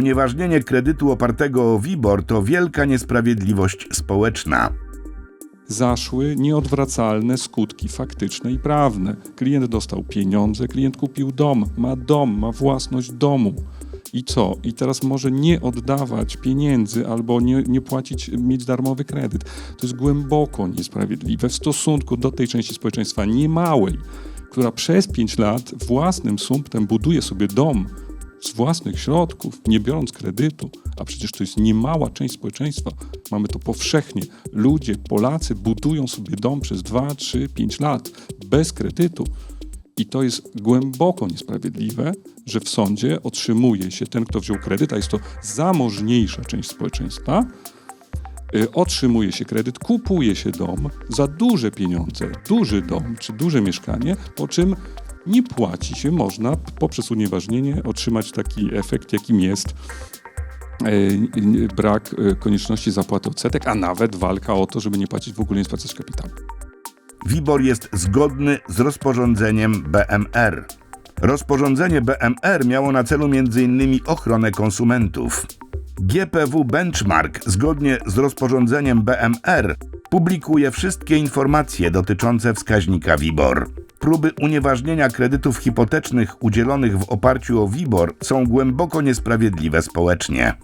Unieważnienie kredytu opartego o WIBOR to wielka niesprawiedliwość społeczna. zaszły nieodwracalne skutki faktyczne i prawne. Klient dostał pieniądze, klient kupił dom, ma dom, ma własność domu. I co? I teraz może nie oddawać pieniędzy albo nie, nie płacić, mieć darmowy kredyt. To jest głęboko niesprawiedliwe w stosunku do tej części społeczeństwa niemałej, która przez 5 lat własnym sumptem buduje sobie dom z własnych środków, nie biorąc kredytu, a przecież to jest niemała część społeczeństwa. Mamy to powszechnie. Ludzie, Polacy budują sobie dom przez 2, 3, 5 lat bez kredytu. I to jest głęboko niesprawiedliwe, że w sądzie otrzymuje się ten, kto wziął kredyt, a jest to zamożniejsza część społeczeństwa, y, otrzymuje się kredyt, kupuje się dom za duże pieniądze, duży dom czy duże mieszkanie, po czym nie płaci się, można poprzez unieważnienie otrzymać taki efekt, jakim jest e, brak e, konieczności zapłaty odsetek, a nawet walka o to, żeby nie płacić w ogóle nie spłacać kapitału. WIBOR jest zgodny z rozporządzeniem BMR. Rozporządzenie BMR miało na celu m.in. ochronę konsumentów. GPW Benchmark zgodnie z rozporządzeniem BMR publikuje wszystkie informacje dotyczące wskaźnika WIBOR. Próby unieważnienia kredytów hipotecznych udzielonych w oparciu o WIBOR są głęboko niesprawiedliwe społecznie.